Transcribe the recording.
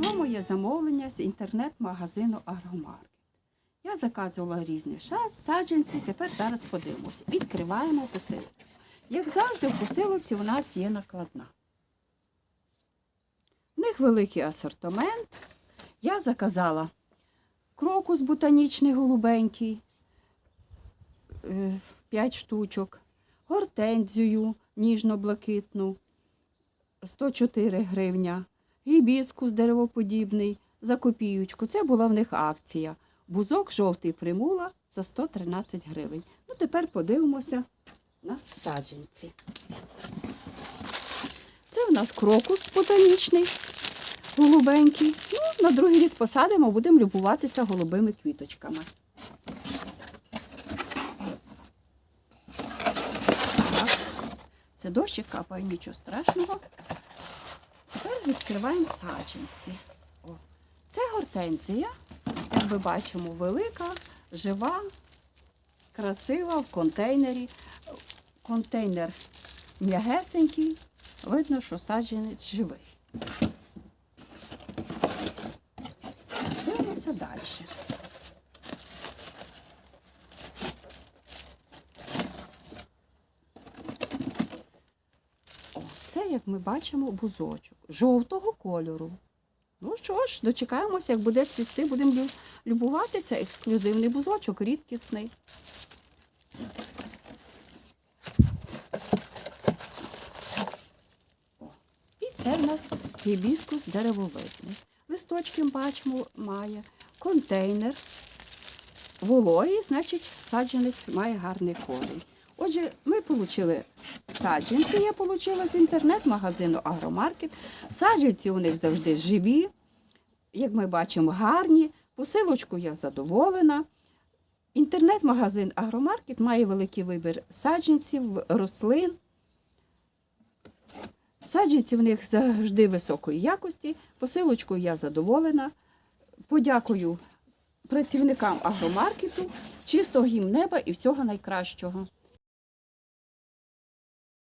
Прийшло моє замовлення з інтернет-магазину Агромаркет. Я заказувала різні шас, саджанці, тепер зараз подивимося. Відкриваємо посилочку. Як завжди, в посилці у нас є накладна. В них великий асортимент. Я заказала крокус ботанічний голубенький, 5 штучок, гортензію ніжно-блакитну, 104 гривня, гібіскус деревоподібний за копіючку. Це була в них акція. Бузок жовтий примула за 113 гривень. Ну, тепер подивимося на саджанці. Це у нас крокус ботанічний, голубенький. Ну, на другий рік посадимо, будемо любуватися голубими квіточками. Так, це дощик капає, нічого страшного. Відкриваємо саджанці. О, це гортензія, як ми бачимо, велика, жива, красива в контейнері. Контейнер м'ягесенький, видно, що саджанець живий. Дивимося далі. Як ми бачимо, бузочок жовтого кольору. Ну що ж, дочекаємося, як буде цвісти, будемо любуватися. Ексклюзивний бузочок, рідкісний. І це в нас гібіскус деревовидний. Листочки бачимо, має контейнер. Вологий, значить, саджанець має гарний корінь. Отже, ми отримали саджанці, я отримала з інтернет-магазину Агромаркет. Саджанці у них завжди живі, як ми бачимо, гарні. Посилочку я задоволена. Інтернет-магазин Агромаркет має великий вибір саджанців, рослин. Саджанці в них завжди високої якості. Посилочкою я задоволена. Подякую працівникам агромаркету, чистого їм неба і всього найкращого.